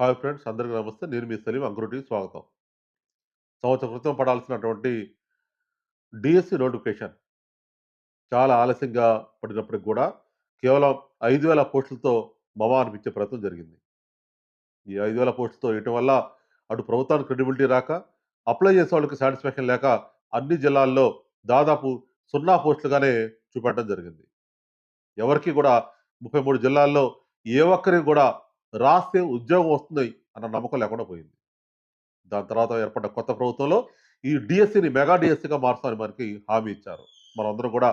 Hi friends అందరికీ నమస్తే. నేను మీ సలీం అంకురుటికి స్వాగతం. సంవత్సరం క్రితం పడాల్సినటువంటి డిఎస్సి నోటిఫికేషన్ చాలా ఆలస్యంగా పడినప్పటికి కూడా కేవలం ఐదు వేల పోస్టులతో మమా అనిపించే ప్రయత్నం జరిగింది. ఈ ఐదు వేల పోస్టులతో ఇయటం వల్ల అటు ప్రభుత్వానికి క్రెడిబిలిటీ రాక అప్లై చేసే వాళ్ళకి సాటిస్ఫాక్షన్ లేక అన్ని జిల్లాల్లో దాదాపు సున్నా పోస్టులుగానే చూపెట్టడం జరిగింది. ఎవరికి కూడా ముప్పై మూడు జిల్లాల్లో ఏ ఒక్కరికి కూడా రాస్తే ఉద్యోగం వస్తుంది అన్న నమ్మకం లేకుండా పోయింది. దాని తర్వాత ఏర్పడ్డ కొత్త ప్రభుత్వంలో ఈ డిఎస్సిని మెగా డిఎస్సిగా మారుస్తామని మనకి హామీ ఇచ్చారు. మనందరం కూడా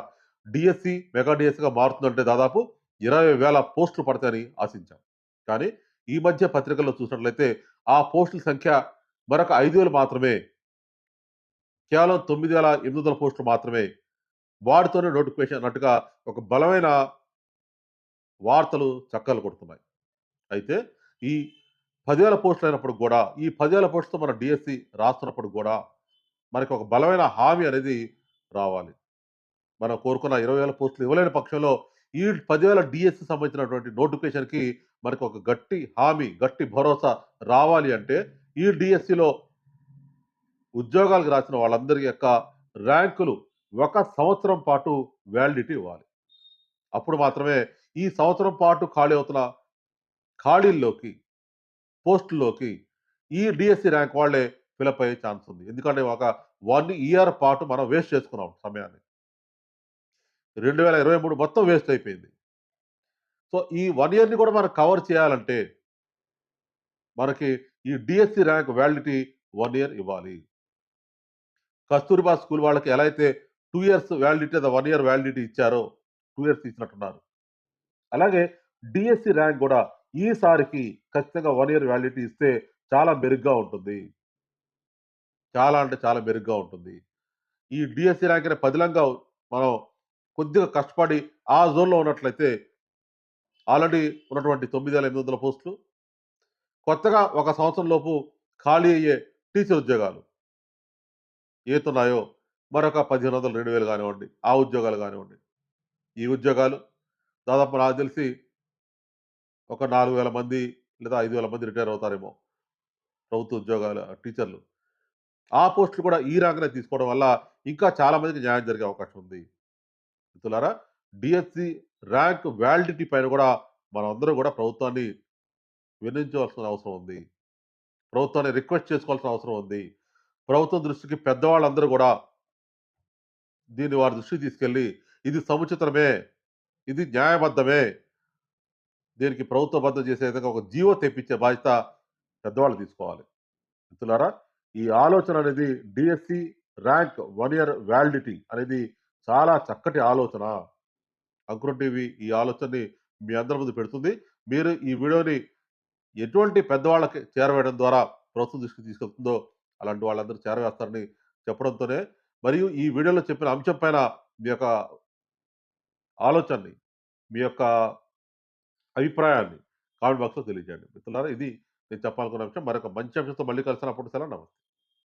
డిఎస్సి మెగా డిఎస్సిగా మారుతుందంటే దాదాపు ఇరవై వేల పోస్టులు పడతాయని ఆశించాం. కానీ ఈ మధ్య పత్రికల్లో చూసినట్లయితే ఆ పోస్టుల సంఖ్య మరొక ఐదు వేలు మాత్రమే కేవలం తొమ్మిది వేల ఎనిమిది వందల పోస్టులు మాత్రమే. వాటితోనే నోటిఫికేషన్ అన్నట్టుగా ఒక బలమైన వార్తలు చక్కలు కొడుతున్నాయి. అయితే ఈ పదివేల పోస్టులు అయినప్పుడు కూడా ఈ పదివేల పోస్టులతో మన డిఎస్సి రాస్తున్నప్పుడు కూడా మనకి ఒక బలమైన హామీ అనేది రావాలి. మనం కోరుకున్న ఇరవై వేల పోస్టులు ఇవ్వలేని పక్షంలో ఈ పదివేల డిఎస్సి సంబంధించినటువంటి నోటిఫికేషన్కి మనకు ఒక గట్టి హామీ గట్టి భరోసా రావాలి అంటే ఈ డిఎస్సిలో ఉద్యోగాలకు రాసిన వాళ్ళందరి యొక్క ర్యాంకులు ఒక సంవత్సరం పాటు వ్యాలిడిటీ ఇవ్వాలి. అప్పుడు మాత్రమే ఈ సంవత్సరం పాటు ఖాళీ అవుతున్న ఖాళీల్లోకి పోస్టుల్లోకి ఈ డిఎస్సి ర్యాంక్ వాళ్ళే ఫిలప్ అయ్యే ఛాన్స్ ఉంది. ఎందుకంటే ఒక వన్ ఇయర్ పాటు మనం వేస్ట్ చేసుకున్నాం సమయాన్ని. రెండు వేల ఇరవై మూడు మొత్తం వేస్ట్ అయిపోయింది. సో ఈ వన్ ఇయర్ని కూడా మనం కవర్ చేయాలంటే మనకి ఈ DSC rank validity one year ఇవ్వాలి. కస్తూరిబా స్కూల్ వాళ్ళకి ఎలా అయితే టూ ఇయర్స్ వ్యాలిడిటీ అదే వన్ ఇయర్ వ్యాలిడిటీ ఇచ్చారో టూ ఇయర్స్ ఇచ్చినట్టున్నారు. అలాగే డిఎస్సి ర్యాంక్ కూడా ఈసారికి ఖచ్చితంగా వన్ ఇయర్ వ్యాలిడిటీ ఇస్తే చాలా మెరుగ్గా ఉంటుంది. చాలా అంటే చాలా మెరుగ్గా ఉంటుంది. ఈ డిఎస్సి ర్యాంక్ అనే పదిలంగా మనం కొద్దిగా కష్టపడి ఆ జోన్లో ఉన్నట్లయితే ఆల్రెడీ ఉన్నటువంటి తొమ్మిది వేల ఎనిమిది వందల పోస్టులు కొత్తగా ఒక సంవత్సరంలోపు ఖాళీ అయ్యే టీచర్ ఉద్యోగాలు ఏతున్నాయో మరొక పదిహేను వందలు రెండు వేలు కానివ్వండి ఆ ఉద్యోగాలు కానివ్వండి. ఈ ఉద్యోగాలు దాదాపు నాకు తెలిసి ఒక నాలుగు వేల మంది లేదా ఐదు వేల మంది రిటైర్ అవుతారేమో ప్రభుత్వ ఉద్యోగాలు టీచర్లు. ఆ పోస్టులు కూడా ఈ ర్యాంక్నే తీసుకోవడం వల్ల ఇంకా చాలామందికి న్యాయం జరిగే అవకాశం ఉంది. మిత్రులారా డిఎస్సి ర్యాంక్ వ్యాలిడిటీ పైన కూడా మనందరూ కూడా ప్రభుత్వాన్ని వినించవలసిన అవసరం ఉంది. ప్రభుత్వాన్ని రిక్వెస్ట్ చేసుకోవాల్సిన అవసరం ఉంది. ప్రభుత్వం దృష్టికి పెద్దవాళ్ళందరూ కూడా దీన్ని వారి దృష్టికి తీసుకెళ్ళి ఇది సముచితమే ఇది న్యాయబద్ధమే దీనికి ప్రభుత్వ బద్దతు చేసే విధంగా ఒక జీవో తెప్పించే బాధ్యత పెద్దవాళ్ళు తీసుకోవాలి. మిత్రులారా ఈ ఆలోచన అనేది DSC rank one year validity అనేది చాలా చక్కటి ఆలోచన. అంకురం టీవీ ఈ ఆలోచనని మీ అందరి ముందు పెడుతుంది. మీరు ఈ వీడియోని ఎటువంటి పెద్దవాళ్ళకి చేరవేయడం ద్వారా ప్రభుత్వం దృష్టికి తీసుకెళ్తుందో అలాంటి వాళ్ళందరూ చేరవేస్తారని చెప్పడంతోనే మరియు ఈ వీడియోలో చెప్పిన అంశం పైన మీ యొక్క ఆలోచనని మీ యొక్క అభిప్రాయాన్ని కామెంట్ బాక్స్లో తెలియజేయండి. మిత్రులారా ఇది నేను చెప్పాలనుకున్న అంశం మరొక మంచి అంశంతో మళ్ళీ కలిసినప్పుడు సెలవు. నమస్తే.